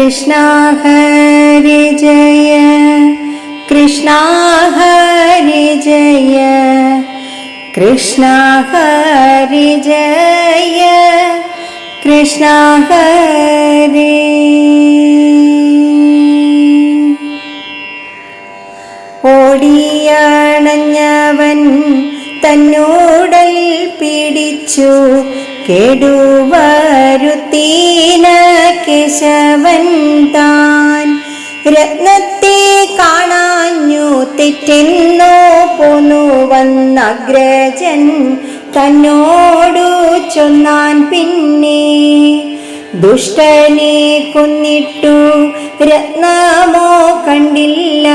കൃഷ്ണ ഹരി ജയ കൃഷ്ണ ഹരി ജയ കൃഷ്ണ ഹരി ജയ കൃഷ്ണ ഓടിയണഞ്ഞവൻ തന്നോടൽ പിടിച്ചു കെടുവരുത്തീന കേശവൻ താൻ രത്നത്തെ കാണാഞ്ഞു തെറ്റെന്നോ പോന്നു വന്നഗ്രജൻ. തന്നോടു ചൊന്നാൻ പിന്നെ ദുഷ്ടനെ കൊന്നിട്ടു രത്നമോ കണ്ടില്ല.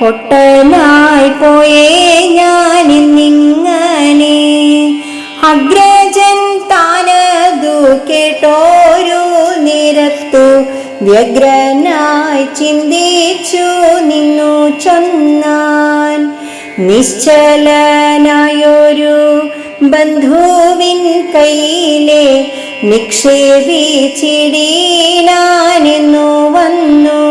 പൊട്ടനായി പോയേ ഞാനിന്നിങ്ങനെ. അഗ്രജൻ താനതു കേട്ടോരു നിരത്തു വ്യഗ്രനായി ചിന്തിച്ചു നിന്നു ചൊന്നാൻ. നിശ്ചലനായൊരു ബന്ധുവിൻ കയ്യിലെ നിക്ഷേപിച്ചിടീനാനെന്നു വന്നു.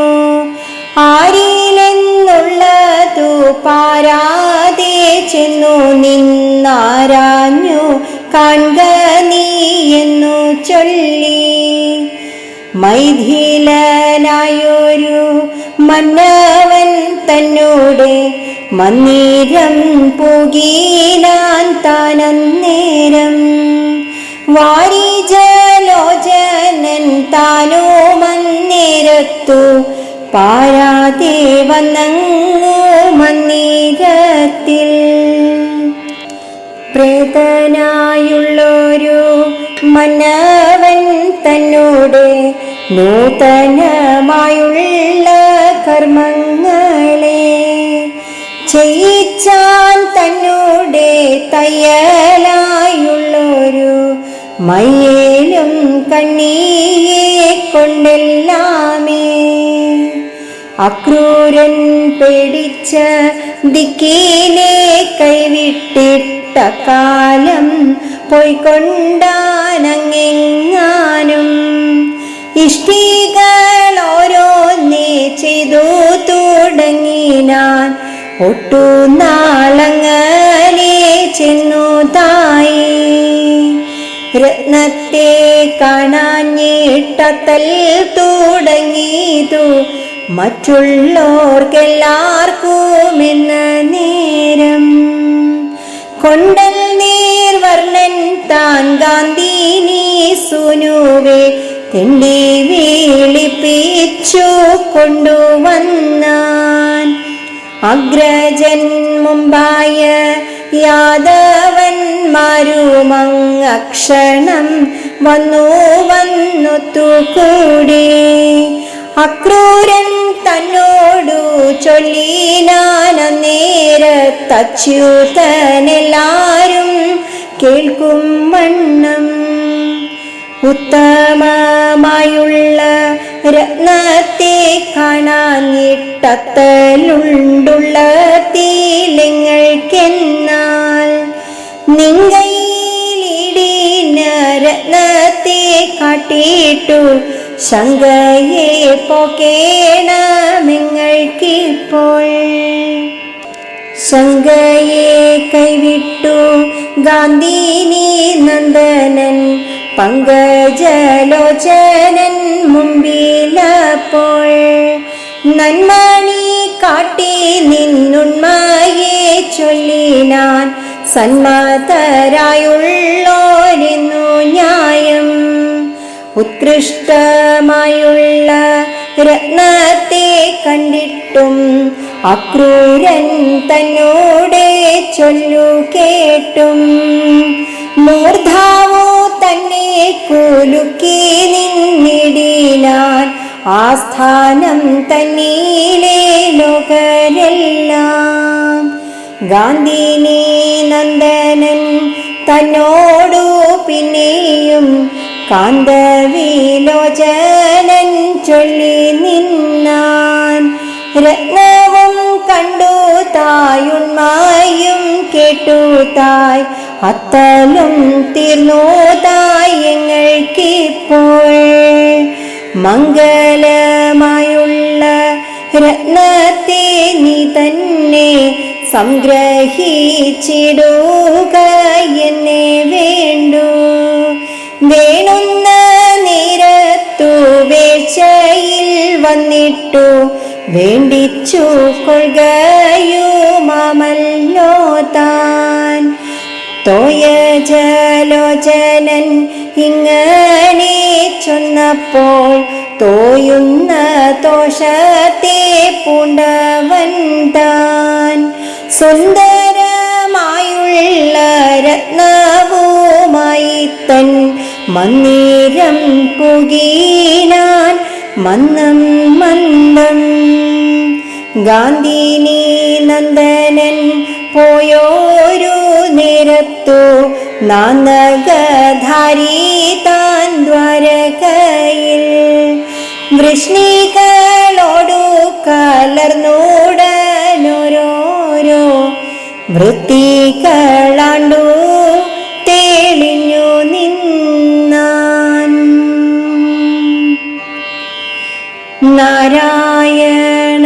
ആരിലെന്നുള്ളതു പാരാതെ ചെന്നു നിന്നാരാഞ്ഞു കാൺക മൈഥിലനായൊരു മന്നവൻ തന്നോടെ മന്ദിരം പുകീനാൻ താനന്നേരം. വാരിജലോചനൻ താനോ മന്നേരത്തു പാരാതെ വന്നങ്ങു മന്ദിരത്തിൽ. പ്രേതനായുള്ളൊരു തന്നോട് നൂതനമായുള്ള കർമ്മങ്ങളെ ചെയ്യിച്ചാൻ തന്നോടെ തയ്യലായുള്ളൊരു മയ്യേലും കണ്ണീയെ കൊണ്ടെല്ലാമേ. അക്രൂരൻ പേടിച്ച ദിക്കീനെ കൈവിട്ടിട്ട കാലം പോയിക്കൊണ്ടാനങ്ങെങ്ങാനും ഇഷ്ടികൾ ഓരോന്നേ ചെയ്തു തുടങ്ങിനാൻ ഒട്ടു നാളങ്ങനെ ചെന്നു തായി. രത്നത്തെ കാണാഞ്ഞിട്ടത്തൽ തുടങ്ങിയതു മറ്റുള്ളോർക്കെല്ലാവർക്കും എന്ന നേരം. കൊണ്ടൽ നീർവർണൻ താൻ ഗാന്ധിനി സുനുവെ തെണ്ടി വീളിപ്പിച്ചു കൊണ്ടുവന്നാൻ അഗ്രജൻ മുമ്പായ യാദവന്മാരുമങ്ങക്ഷണം വന്നു വന്നു തൂക്കൂടി അക്രൂരൻ തന്നോടു ചൊല്ലിനാന നേരത്തച്യുതനെല്ലാരും കേൾക്കും വണ്ണം ഉത്തമമായുള്ള രത്നത്തെ കാണാഞ്ഞിട്ടത്തലുണ്ടുള്ള തീലങ്ങൾക്കെന്നാൽ നിങ്ങയിലിടീന രത്നത്തെ കാട്ടിയിട്ടു ശങ്കയെ പോക്കേണമെങ്ങൾക്കിപ്പോൾ? ശങ്കയെ കൈവിട്ടു ഗാന്ധിനി നന്ദനൻ പങ്കജലോചനൻ മുമ്പിലപ്പോൾ നന്മണി കാട്ടി നിന്നുണ്മയെ ചൊല്ലിനാൻ സന്മതരായുള്ളോരെന്നു ന്യായം. ഉത്കൃഷ്ടമായുള്ള രത്നത്തെ കണ്ടിട്ടും അക്രൂരൻ തന്നോടെ ചൊല്ലു കേട്ടും മൂർധാവോ തന്നെ കുലുക്കി നിന്നിടിലാൻ ആസ്ഥാനം തന്നീലെ ലോകരെല്ലാം. ഗാന്ധിനി നന്ദനൻ തന്നോടു പിന്നെയും കാന്തവിലോചനൻ ചൊല്ലി നിന്നാൻ. രത്നവും കണ്ടു തായുണ്മായും കേട്ടു തായ് അത്തലും തീർന്നു മംഗലമായുള്ള രത്നത്തെ നീ തന്നെ സംഗ്രഹിച്ചിടുക എന്നെ വേണ്ടു. വേണുന്ന നേരത്തു വേഴ്ചയിൽ വന്നിട്ടു വേണ്ടിച്ചു കൊள்കയുമാമല്ലോ താൻ തോയ ജലോചനൻ ഇങ്ങനെ ചൊന്നപ്പോൾ തോയുന്ന ദോഷത്തെ പൂണ്ടവൻ താൻ. സുന്ദരമായുള്ള രത്നവുമായി തൻ മന്ദിരം പുകീനാൻ മന്ദം മന്ദം. ഗാന്ധിനി നന്ദനൻ പോയോരു നേരത്തു നാനകധാരി താൻ ദ്വാരകയിൽ. വൃഷ്ണികളോടു കലർന്നൂടനോരോരോ വൃത്തികളാണ്ടു തെളിഞ്ഞു നിന്നാൻ. നാരായണ